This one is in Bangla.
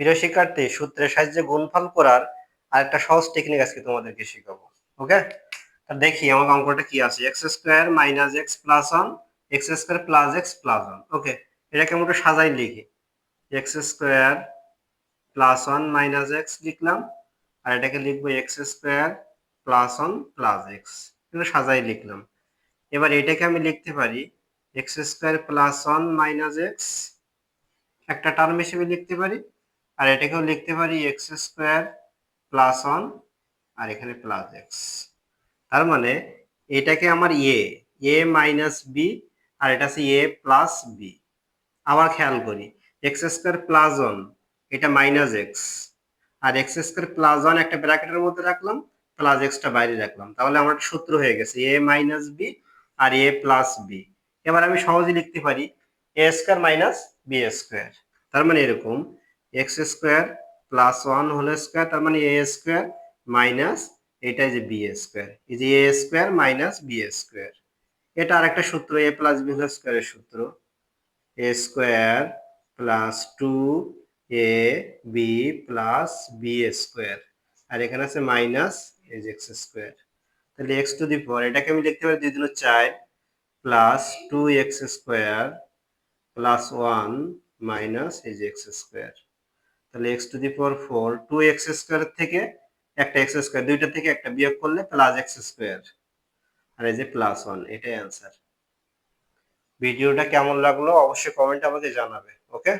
প্রিয় শিক্ষার্থী, সূত্রের সাহায্যে গুণফল করার আর একটা সহজ টেকনিক আজকে তোমাদেরকে শেখাবো ওকে দেখি আমার অঙ্কটা কি আছে x square minus x plus one x square plus x plus one okay এটাকে আমরা একটু সাজাই লিখি। X square plus one minus x লিখলাম, আর এটাকে লিখব x square plus one plus x একটু সাজাই লিখলাম। এবার এটাকে আমি লিখতে পারি x square plus one minus x একটা টার্ম হিসেবে লিখতে পারি আর এটাকেও লিখতে পারি এক্স স্কোয়ার প্লাস ওয়ান আর এখানে প্লাস এক্স তার মানে এটাকে আমার এ এ মাইনাস বি আর এটা আছে এ প্লাস বি আবার খেয়াল করি এক্স স্কোয়ার প্লাস ওয়ান এটা মাইনাস এক্স আর এক্স স্কোয়ার প্লাস ওয়ান একটা ব্র্যাকেটের মধ্যে রাখলাম প্লাস এক্সটা বাইরে রাখলাম। তাহলে আমার সূত্র হয়ে গেছে এ মাইনাস বি আর এ প্লাস বি এবার আমি সহজে লিখতে পারি a square minus b square তার মানে এরকম x square plus one whole square তার মানে এ স্কোয়ার মাইনাস এটা যে বি স্কোয়ার এই যে a square minus b square এটা আরেকটা সূত্র এ প্লাস বি হোল স্কোয়ারের সূত্র। A square plus two a b plus b square আর এখানে আছে মাইনাস এই যে এক্স স্কোয়ার তাহলে এক্স টু দি ফোর এটাকে আমি লিখতে পারি, দুই দিন চার plus two x square plus one minus এই যে এক্স স্কোয়ার তাহলে x to the power four two x square থেকে একটা এক্স স্কোয়ার দুইটা থেকে একটা বিয়োগ করলে প্লাস এক্স স্কোয়ার আর এই যে প্লাস ওয়ান এটাই অ্যান্সার ভিডিওটা কেমন লাগল অবশ্যই কমেন্ট আমাকে জানাবে ওকে